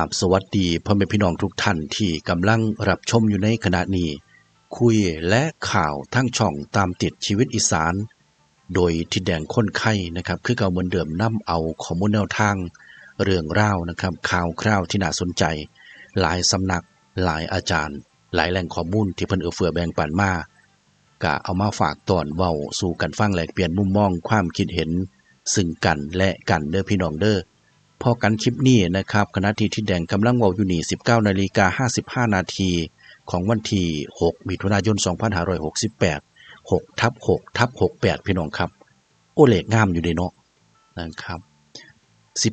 ราบสวัสดีพ่อแม่พี่น้องทุกท่านที่กำลังรับชมอยู่ในขณะนี้ คุยและข่าวทั้งช่องตามติดชีวิตอีสาน โดยทิดแดงค้นไข่นะครับ คือเก่าเหมือนเดิมนำเอาข้อมูลแนวทาง เรื่องราวนะครับ ข่าวคราวที่น่าสนใจ หลายสำนัก หลายอาจารย์ หลายแหล่งข้อมูลที่เพิ่นเอื้อเฟื้อแบ่งปันมากะเอามาฝากตอนเว้าสู่กันฟังแลกเปลี่ยนมุมมองความคิดเห็น ซึ่งกันและกันเด้อพี่น้องเด้อ พอกันคลิปนี้นะครับคณะที่ทิดแดงกำลังว้าอยู่นี่19นาฬิกา55 นาทีของวันที่ 6 มิถุนายน 2568 6ทับ6ทับ68 พี่น้องครับ โอเลขงามอยู่เดเนาะนะครับ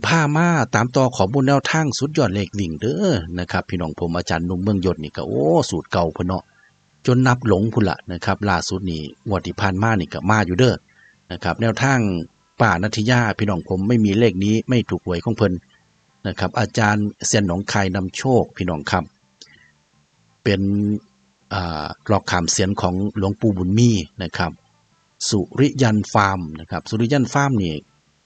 15มาตามต่อขอมูลแนวทางสุดยอดเลขวิ่งเด้อนะครับ พี่น้องผมอาจารย์นุ่มเมืองยศนี่ก็โอ้สูตรเก่าพเนาะจนนับหลงพุ่นละนะครับล่าสุดนี่งวดที่ผ่านมานี่ก็มาอยู่เด้อนะครับ แนวทาง ป่านัทยาพี่น้องผมไม่มีเลขนี้ไม่ถูกหวยของเพิ่นนะครับ อาจารย์เซียนหนองคายนำโชคพี่น้องครับ เป็นกรอกขามเสียนของหลวงปู่บุญมีนะครับ สุริยันฟาร์มนะครับ สุริยันฟาร์มนี่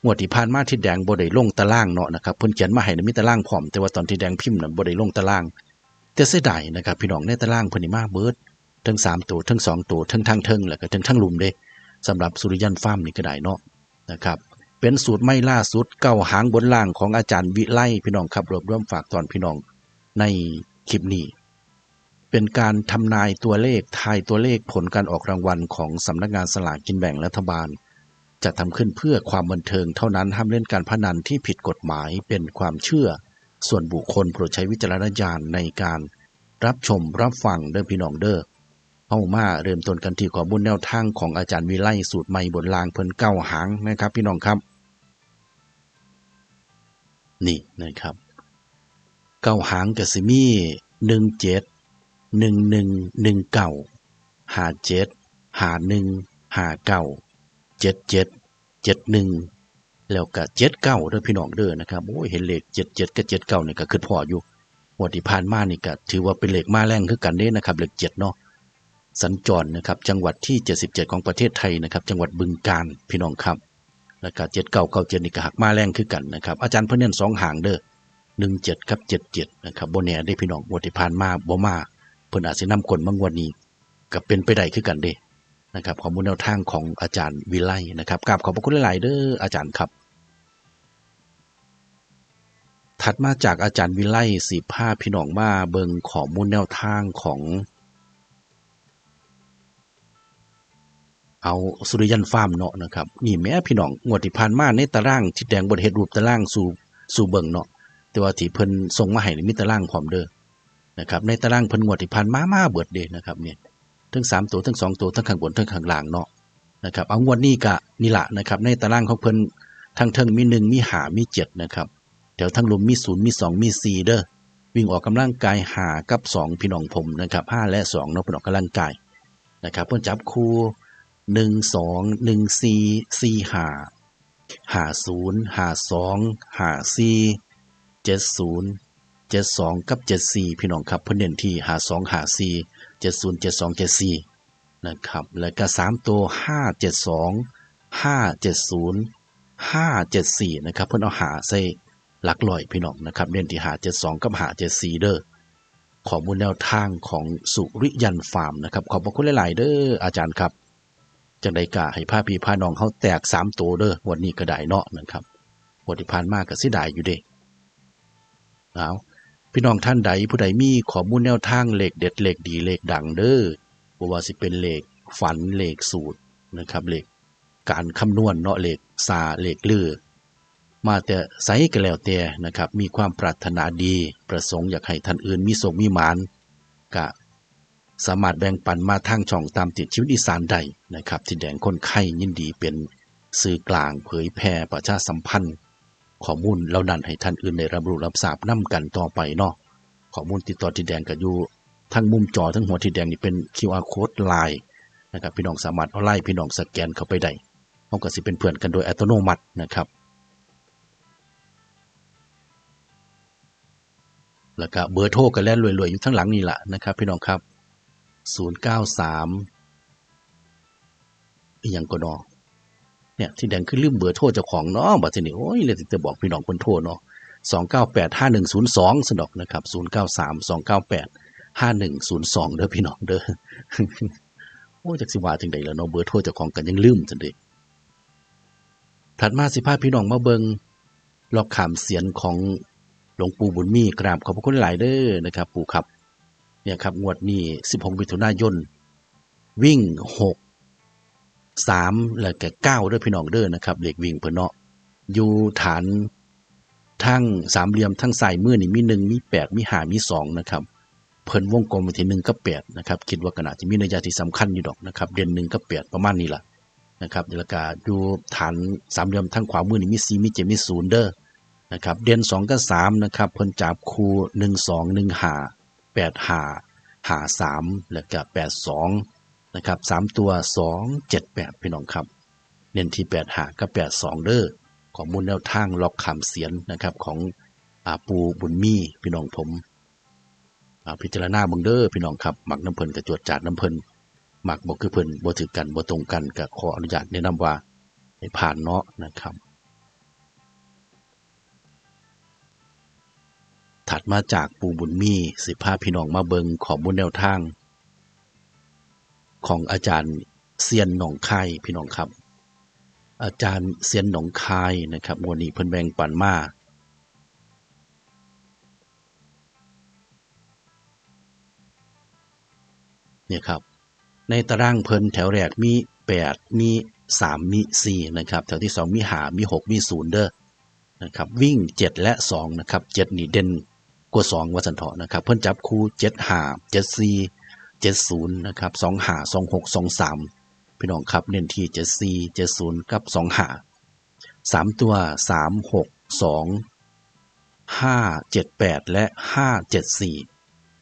งวดที่ผ่านมาที่แดงบ่ได้ลงตารางเนาะนะครับเพิ่นเขียนมาให้ในมีตารางพร้อมแต่ว่าตอนที่แดงพิมพ์น่ะบ่ได้ลงตารางแต่เสียดายนะครับ พี่น้องในตารางเพิ่นนี่มาเบิดทั้งสามตัวทั้งสองตัวทั้งทั้งเทิงแล้วก็ทั้งทั้งลุมเด้สำหรับสุริยันฟาร์มนี่ก็ได้เนาะ นะครับ เป็นสูตรไม่ล่าสุดเก้าหางบนล่างของอาจารย์วิไลพี่น้องครับรวบรวมฝากตอนพี่น้องในคลิปนี้ เป็นการทำนายตัวเลขทายตัวเลขผลการออกรางวัลของสำนักงานสลากกินแบ่งรัฐบาลจะทำขึ้นเพื่อความบันเทิงเท่านั้นห้ามเล่นการพนันที่ผิดกฎหมายเป็นความเชื่อ ส่วนบุคคลโปรดใช้วิจารณญาณในการรับชมรับฟังเด้อพี่น้องเด้อ เอามาเริ่มต้นกันที่ข้อมูลแนวทางของอาจารย์วิไลสูตรใหม่บนรางเพิ่นเก้าหางนะครับ พี่น้องครับ นี่นะครับเก้าหางกสิมีหนึ่งเจ็ดหนึ่งหนึ่งหนึ่งเก้าหาเจ็ดหาหนึ่งหาเก้าเจ็ดเจ็ดเจ็ดหนึ่งแล้วก็เจ็ดเก้าเด้อพี่น้องเด้อนะครับโอ้ยเห็นเลขเจ็ดเจ็ดกับเจ็ดเก้าเนี่ยก็คือพออยู่งวดที่ผ่านมานี่ก็ถือว่าเป็นเลขมาแรงคือกันเด้นะครับเลขเจ็ดเนาะ สัญจรนะครับ จังหวัดที่ 77 ของประเทศไทยนะครับ จังหวัดบึงกาฬพี่น้องครับ แล้วก็7 9 9 7นี่ก็หักมาแรงคือกันนะครับ อาจารย์พเน้นสองหางเด้อ17กับ77นะครับบ่แน่ได้พี่น้องวดที่ผ่านมาบ่มาเพิ่นอาจสินำกลมางวดนี้ก็เป็นไปได้คือกันเด้นะครับข้อมูลแนวทางของอาจารย์วิไลนะครับกราบขอบพระคุณหลายๆเด้ออาจารย์ครับ ถัดมาจากอาจารย์วิไลสีผ้าพี่น้องมาเบิงข้อมูลแนวทางของ เอาสุริยันฟาร์มเนาะนะครับนี่แม้พี่น้องงวดที่ผ่านมาในตารางที่แดงบนเฮ็ดรูปตารางสู่สู่เบิ่งเนาะแต่ว่าที่เพิ่นส่งมาให้นี่มีตารางพร้อมเด้อนะครับในตารางเพิ่นงวดที่ผ่านมามาเบิดเด้นะครับเนี่ยทั้งสามตัวทั้งสองตัวทั้งข้างบนทั้งข้างล่างเนาะนะครับเอางวดนี้ก็นี่ละนะครับในตารางของเพิ่นทั้งเทิงมีหนึ่งมีหามีเจ็ดนะครับแถวทั้งลมมีศูนย์มีสองมีสี่เด้อวิ่งออกกำลังกายหากับสองพี่น้องผมนะครับห้าและสองเนาะเพิ่นออกกำลังกายนะครับเพิ่นจับคู่ หนึ่งสองหนึ่งสี่สี่ห้าห้าศูนย์ห้าสองห้าสี่เจ็ดศูนย์เจ็ดสองกับเจ็ดสี่พี่น้องครับเพิ่นเน้นที่ห้าสองห้าสี่เจ็ดศูนย์เจ็ดสองเจ็ดสี่นะครับ แล้วก็สามตัวห้าเจ็ดสองห้าเจ็ดศูนย์ห้าเจ็ดสี่นะครับ เพิ่อนเอาหาใส่หลักลอยพี่น้องนะครับเน้นที่หาเจ็ดสองกับหาเจ็ดสี่เด้อข้อมูลแนวทางของสุริยันฟาร์มนะครับ ขอบพระคุณหลาย ๆ เด้ออาจารย์ครับ จังไดกะให้พาพี่พาน้องเขาแตกสามตัวเด้อวันนี้ก็ได้เนาะนะครับวันที่ผ่านมาก็สิได้อยู่เด้เอาพี่น้องท่านใดผู้ใดมีข้อมูลแนวทางเหลขเด็ดเหลขดีเหลขดังเด้อบ่ว่าสิเป็นเหลขฝันเหลขสูตรนะครับเหลขกการคำนวณเนาะเหลขซาเหลขลือมาแต่ไสก็แล้วแต่นะครับ มีความปรารถนาดี ประสงค์อยากให้ท่านอื่นมีโศกมีหมานกะ สามารถแบ่งปันมาทางช่องตามติดชีวิตอีสานใดนะครับ ที่แดงคนไข้ยินดีเป็นสื่อกลางเผยแพร่ประชาสัมพันธ์ข้อมูลเหล่านั้นให้ท่านอื่นได้รับรู้รับทราบนํกันต่อไปเนาะข้อมูลติดต่อที่แดงก็อยู่ทั้งมุมจอทั้งหัวที่แดงนี่เป็น QR code ไลน์นะครับพี่น้องสามารถเอาไล่พี่น้องสแกนเข้าไปได้เขาก็สิเป็นเพื่อนกันโดยอัตโนมัตินะครับ แล้วก็เบอร์โทรกันแล้วรวยๆอยู่ทั้งหลังนี่แหละนะครับ พี่น้องครับ 093อีหยังก็นอเนี่ยที่แดงคือลืมเบอร์โทรเจ้าของเนาะบัดนี้โอ้ยเลยจะบอกพี่น้องคนโทรเนาะ298 5102สนอกนะครับ093 298 5102เด้อพี่น้องเด้อโอ้จักสิว่าจังได๋ล่ะเนาะเบอร์โทรเจ้าของกันยังลืมจังได๋ถัดมาสิพาพี่น้องมาเบิงลอกขามเสียนของหลวงปู่บุญมีกราบขอบพระคุณหลายเด้อนะครับ ปู่ครับ เนี่ยครับงวดนี้16มิถุนายนวิ่ง 6 3 แล้วก็9เด้อพี่น้องเด้อนะครับเลขวิ่งเพิ่นเนาะอยู่ฐานทั้งสามเหลี่ยมทั้งสายมือนี่มี1มี8มี5มี2นะครับเพิ่นวงกลมไปที่1กับ8นะครับคิดว่าก็น่าจะมีนัยยะที่สำคัญอยู่ดอกนะครับเด่น1กับ8ประมาณนี้ล่ะนะครับแล้วก็อยู่ฐานสามเหลี่ยมทั้งขวามือนี่มี4มี7มี0เด้อนะครับเด่น2กับ3นะครับเพิ่นจับคู่1 2 1 5 8 5 5 3 แล้วก็8 2นะครับ3ตัว2 7 8พี่น้องครับ เน้นที่8 5กับ8 2เด้อข้อมูลแนวทางล็อกคำเสียนนะครับของอาปูบุญมีพี่น้องผมอาพิจารณาเบิ่งเด้อพี่น้องครับหมักน้ำเพิ่นกระจวดจาดน้ำเพิ่นมักบ่คือเพิ่นบ่ถือกันบ่ตรงกันก็ขออนุญาตแนะนำว่าให้ผ่านเนาะนะครับ ถัดมาจากปู่บุญมีสิพาพี่น้องมาเบิงข้อมูลแนวทาง ของอาจารย์เซียนหนองคายพี่น้องครับ อาจารย์เซียนหนองคายนะครับวดนี้เพิ่นแบ่งปันมาเนี่ยครับในตารางเพิ่นแถวแรกมี 8 มี 3 มี 4 นะครับแถวที่ 2 มีหามี 6 มี 0 เด้อนะครับวิ่ง 7 และ 2 นะครับ 7 นี่เด่น กว่าสองวาสันเอาะนะครับเพื่อนจับคู่เจ็ดห้าเจ็ดสี่เจ็ดศูนย์นะครับสองห้าสองหกสองสามพี่น้องครับเน้นที่เจ็ดสี่เจ็ดศูนย์กับสองห้าสามตัวสามหกสองห้าเจ็ดแปดและห้าเจ็ดสี่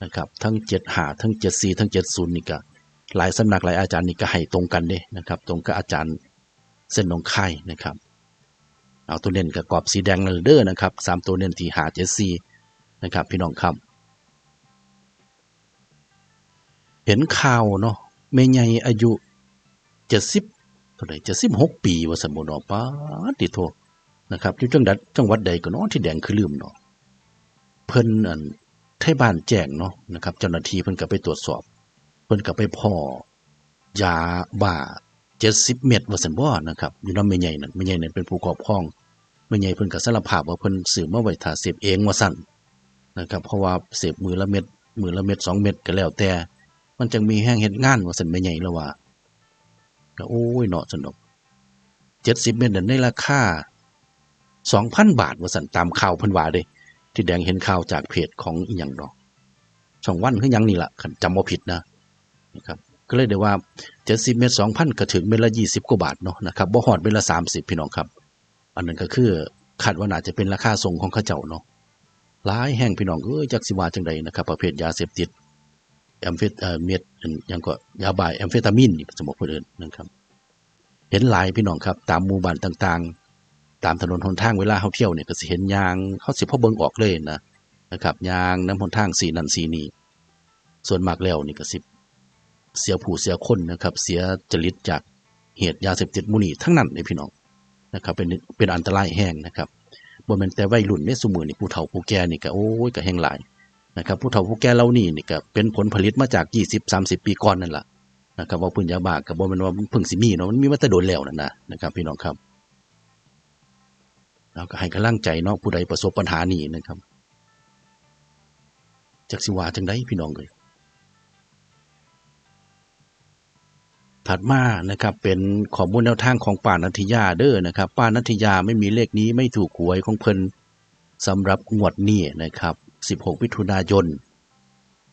นะครับทั้งเจ็ดห้าทั้งเจ็ดสี่ทั้งเจ็ดศูนย์นี่ก็หลายสำนักหลายอาจารย์นี่ก็ให้ตรงกันเด้นะครับตรงกับอาจารย์เส้นนงไข่นะครับเอาตัวเน้นกับกรอบสีแดงเลยเดอร์นะครับสามตัวเน้นที่หาเจ็ดสี่ นะครับ พี่น้องครับ เห็นข่าวเนาะแม่ใหญ่อายุ70เท่าไหร่76ปีว่าสมมุติเนาะป้าติโทนะครับอยู่จังหวัดจังหวัดใดก็เนาะที่แดงคือลืมเนาะเพิ่นอันไทบ้านแจ้งเนาะนะครับ เจ้าหน้าที่เพิ่นก็ไปตรวจสอบ เพิ่นก็ไปพ่อยาบ้า70เม็ดว่าซั่นบ่นะครับอยู่นำแม่ใหญ่นั่นแม่ใหญ่นั่นเป็นผู้ครอบครองแม่ใหญ่เพิ่นก็สารภาพว่าเพิ่นซื้อมาไว้ถ้าเสพเองว่าซั่น นะครับเพราะว่าเสพมือละเม็ดมือละเม็ด2เม็ดก็แล้วแต่ มันจังมีแห้งเฮ็ดงานว่าซั่นแม่ใหญ่แล้วว่าก็โอ้ยเนาะสนุกเม็ดนั่นในราคา2,000บาทว่าซั่นตามข่าวพิ่นวาเด้ที่แดงเห็นข่าวจากเพจของอีหยังดอกช่องวันคือหยังนี่ล่ะจำบ่ผิดนะนะครับก็เลยได้ว่า70เม็ด2,000ก็ถึงเม็ดละ20กว่าบาทเนาะนะครับบ่ฮอดเม็ดละ30พี่น้องครับ อันนั้นก็คือคาดว่าน่าจะเป็นราคาส่งของเขาเจ้าเนาะ หลายแห่งพี่น้องเอ้ยจักสิว่าจังใดนะครับ ประเภทยาเสพติดแอมเฟตเม็ดยังก็ยาบ้าแอมเฟตามินสมมุติเพิ่นเอิ้นนะครับ เห็นหลายพี่น้องครับ ตามหมู่บ้านต่างๆ ตามถนนหนทางเวลาเฮาเที่ยวเนี่ยก็สิเห็นยางเฮาสิพอเบิ่งออกเลยนะนะครับยางน้ำหนทางสีนั่นสีนี้ส่วนมากแล้วนี่ก็สิเสียผู้เสียคนนะครับ เสียจริตจากเหตุยาเสพติดมูนี่ทั้งนั้นเลยพี่น้องนะครับ เป็นเป็นอันตรายแห้งนะครับ บ่แม่นแต่วัยรุ่นในสมือนี่ผู้เฒ่าผู้แก่นี่ก็โอ้ยก็แห้งหลายนะครับผู้เฒ่าผู้แก่เหล่านี้นี่ก็เป็นผลผลิตมาจาก 20 30 ปีก่อนนั่นล่ะนะครับว่าพื้นยาบาก็บ่แม่นว่าเพิ่งสิมีเนาะมันมีมาแต่โดนแล้วนั่นนะนะครับพี่น้องครับเราก็ให้กำลังใจเนาะผู้ใดประสบปัญหานี้นะครับจักสิว่าจังไดพี่น้องเลย ถัดมานะครับเป็นข้อมูลแนวทางของป่านันทิยาเด้อนะครับ ป่านันทิยาไม่มีเลขนี้ไม่ถูกหวยของเพิ่นสำหรับงวดนี้นะครับ 16มิถุนายน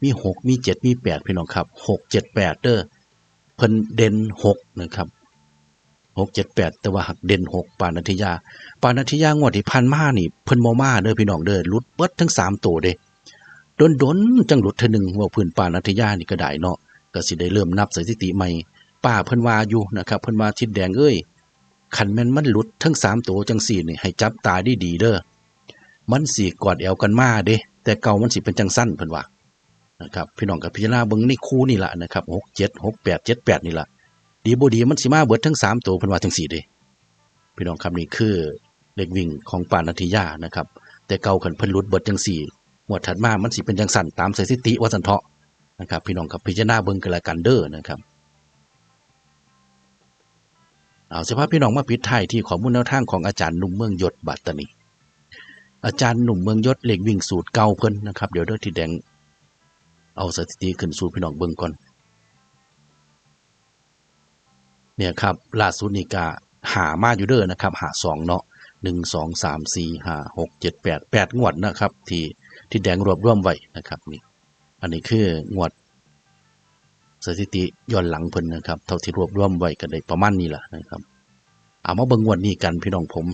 มี 6 มี 7 มี 8 พี่น้องครับ 6 7 8 เด้อเพิ่นเด่น6นะครับ6 7 8 แต่ว่าหักเด่น 6ป่านันทิยาป่านันทิยางวดที่ผ่านมานี่เพิ่นบ่มาเด้อพี่น้องเด้อลุดเบิดทั้งสามตัวเด้ดนดนๆจังหลุดเทอหนึงว่าพื้นป่านัทยานี่ก็ได้เนาะก็สิได้เริ่มนับสถิติใหม่ ป้าเพิ่นว่าอยู่นะครับเพิ่นว่าทิดแดงเอ้ยคันแม่นมันหลุดทั้งสามตัวจังสี่นี่ให้จับตาดีๆเด้อมันสิกอดแอวกันมาเด้แต่เก่ามันสิเป็นจังสั้นเพิ่นว่านะครับพี่น้องกับพิจารณาเบิ่งในคู่นี่แหละนะครับ6 7 6 8 7 8นี่แหละดีบ่ดีมันสิมาเบิดทั้งสามตัวเพิ่นว่าจังสี่เด้พี่น้องครับนี่คือเลขวิ่งของป่านัทยานะครับ แต่เก่าขันเพิ่นหลุดเบิดจังสี่งวดถัดมามันสิเป็นจังสั่นตามสถิติว่าสันเถาะนะครับพี่น้องครับพิจารณาเบิ่งกันละกันเด้อนะครับ เอาสภาพพี่น้องมาปิดท้ายที่ขอมูลแนวทางของอาจารย์หนุ่มเมืองยศบัตตานีอาจารย์หนุ่มเมืองยศเลขวิ่งสูตรเก่าเพิ่นนะครับ เดี๋ยวเด้อที่แดง เอาสถิติขึ้นสู่พี่น้องเบิ่งก่อน เนี่ยครับล่าสุดนี่ก็หามาอยู่เด้อนะครับ หาสองเนาะหนึ่งสองสามสี่ห้าหกเจ็ดแปดแปดงวดนะครับ ที่ที่แดงรวบรวมไว้นะครับนี่อันนี้คืองวด สถิติย้อนหลังเพิ่นนะครับ เท่าที่รวบรวมไว้ก็ได้ประมาณนี้แหละนะครับ เอามาเบิ่งงวดนี้กันพี่น้องผม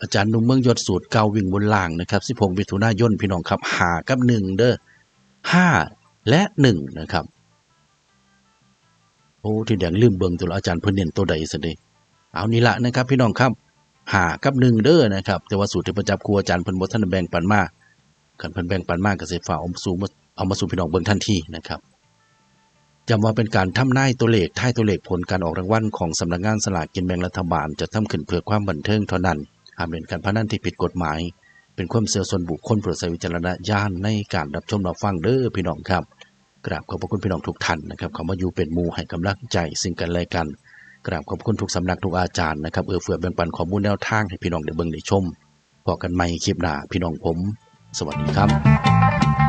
อาจารย์นุ่มเมืองยศสูตรเกาวิ่งบนล่างนะครับ16มิถุนายนพี่น้องครับหากับหนึ่งเด้อห้าและหนึ่งนะครับ โอ้ที่แดงลืมเบิ่งตัวอาจารย์เพิ่นเน้นตัวใดซะเด้เอานี่ละนะครับ พี่น้องครับ หากับหนึ่งเด้อนะครับ แต่ว่าสูตรที่ประจับครูอาจารย์เพิ่นบ่ทันแบ่งปันมาคันเพิ่นแบ่งปันมาก็สิฝาเอามาสู่เอามาสู่พี่น้องเบิ่งทันทีนะครับจำว่าเป็นการทำนายตัวเลขท้ายตัวเลขผลการออกรางวัลของสำนักงานสลากกินแบ่งรัฐบาล จะทำขึ้นเพื่อความบันเทิงเท่านั้นห้ามเล่นการพนันที่ผิดกฎหมาย เป็นความเสื่อส่วนบุคคลโปรดใช้วิจารณญาณในการรับชมรับฟังเด้อพี่น้องครับ กราบขอบพระคุณพี่น้องทุกท่านนะครับขามาอยู่เป็นมูให้กำลังใจซึ่งกันและกัน กราบขอบคุณทุกสำนักทุกอาจารย์นะครับเอื้อเฟื้อแบ่งปันข้อมูลแนวทางให้พี่น้องได้เบิ่งได้ชมพอกันใหม่คลิปหน้าพี่น้องผม สวัสดีครับ